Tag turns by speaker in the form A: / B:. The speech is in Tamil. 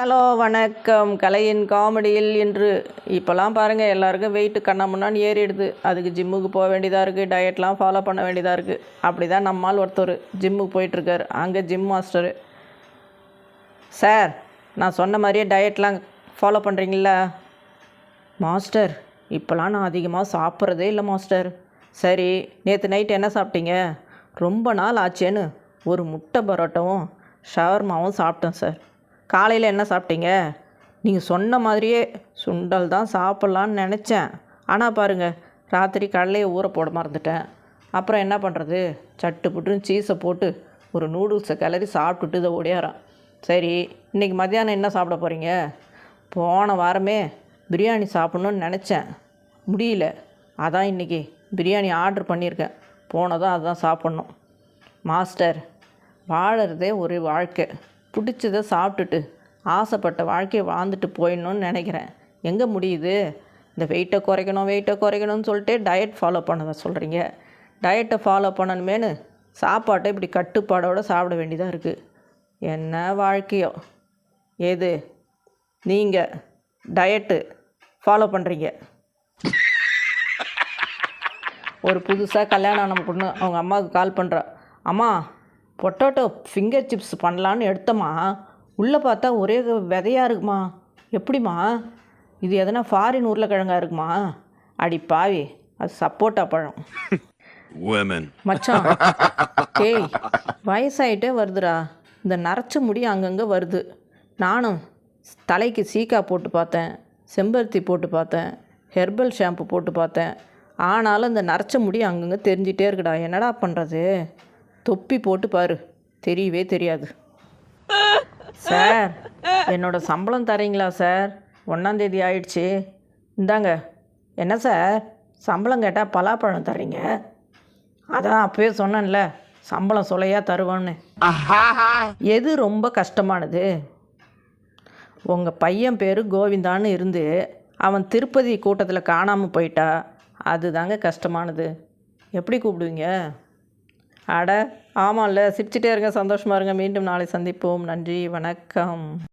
A: ஹலோ வணக்கம். கலையின் காமெடியில் இன்று இப்போலாம் பாருங்கள் எல்லாருக்கும் வெயிட்டு கண்ணாமுன்னான்னு ஏறிடுது. அதுக்கு ஜிம்முக்கு போக வேண்டியதாக இருக்குது டயட்லாம் ஃபாலோ பண்ண வேண்டியதாக இருக்குது அப்படி தான் நம்மால் ஒருத்தர் ஜிம்முக்கு போயிட்டுருக்கார் அங்கே ஜிம் மாஸ்டரு சார் நான் சொன்ன மாதிரியே டயட்லாம் ஃபாலோ பண்ணுறீங்களா மாஸ்டர் இப்போலாம் நான் அதிகமாக சாப்பிட்றதே இல்லை மாஸ்டர் சரி நேற்று நைட் என்ன சாப்பிட்டீங்க? ரொம்ப நாள் ஆச்சேன்னு. ஒரு முட்டை பரோட்டாவும் ஷவர்மாவும் சாப்பிட்டேன் சார். காலையில் என்ன சாப்பிட்டீங்க? நீங்கள் சொன்ன மாதிரியே சுண்டல் தான் சாப்பிட்லான்னு நினச்சேன். ஆனால் பாருங்கள் ராத்திரி கடலையை ஊற போட மறந்துட்டேன். அப்புறம் என்ன பண்ணுறது சட்டு புட்டுன்னு சீஸை போட்டு ஒரு நூடுல்ஸை கிளறி சாப்பிட்டுட்டு இதை ஓடியாரான் சரி இன்றைக்கி மத்தியானம் என்ன சாப்பிட போகிறீங்க போன வாரமே பிரியாணி சாப்பிட்ணுன்னு நினச்சேன். முடியல. அதான் இன்றைக்கி பிரியாணி ஆர்டர் பண்ணியிருக்கேன். போனதும் அதுதான் சாப்பிட்ணும். மாஸ்டர் வாழறதே ஒரு வாழ்க்கை. பிடிச்சதை சாப்பிட்டுட்டு ஆசைப்பட்ட வாழ்க்கையை வாழ்ந்துட்டு போயிடணும்னு நினைக்கிறேன். எங்கே முடியுது? இந்த வெயிட்டை குறைக்கணும் வெயிட்டை குறைக்கணும்னு சொல்லிட்டு டயட் ஃபாலோ பண்ணதை சொல்கிறீங்க டயட்டை ஃபாலோ பண்ணணுமேனு சாப்பாட்டை இப்படி கட்டுப்பாடோடு சாப்பிட வேண்டியதாக இருக்குது என்ன வாழ்க்கையோ? எது? நீங்கள் டயட்டு ஃபாலோ பண்ணுறீங்க ஒரு புதுசாக கல்யாணம் ஆன பொண்ணு அவங்க அம்மாவுக்கு கால் பண்ணுறா அம்மா பொட்டேட்டோ ஃபிங்கர் சிப்ஸ் பண்ணலான்னு எடுத்தம்மா. உள்ளே பார்த்தா ஒரே விதையாக இருக்குமா? எப்படிம்மா? இது எதனா ஃபாரின் உருளைக்கிழங்கா இருக்குமா? அடி பாவி அது சப்போட்டா பழம். மச்சான் டேய் வயசாயிட்டே வருதுடா. இந்த நரைச்ச முடி அங்கங்கே வருது. நானும் தலைக்கு சீக்கா போட்டு பார்த்தேன் செம்பருத்தி போட்டு பார்த்தேன் ஹெர்பல் ஷாம்பு போட்டு பார்த்தேன். ஆனாலும் இந்த நரைச்ச முடி அங்கங்கே தெரிஞ்சிட்டே இருக்குடா. என்னடா பண்ணுறது தொப்பி போட்டு பாரு. தெரியவே தெரியாது. சார் என்னோட சம்பளம் தரீங்களா சார்? ஒன்றாந்தேதி ஆயிடுச்சு. இந்தாங்க. என்ன சார்? சம்பளம் கேட்டால் பலாப்பழம் தரீங்க? அதான் அப்பவே சொன்னேன்ல சம்பளம் சொலையாக தருவோன்னு. எது ரொம்ப கஷ்டமானது? உங்கள் பையன் பேர் கோவிந்தான்னு இருந்து அவன் திருப்பதி கூட்டத்தில் காணாமல் போயிட்டா அதுதாங்க கஷ்டமானது. எப்படி கூப்பிடுவீங்க? அட ஆமாம்ல. சிரிச்சிட்டே இருங்க சந்தோஷமாக இருங்க. மீண்டும் நாளை சந்திப்போம். நன்றி வணக்கம்.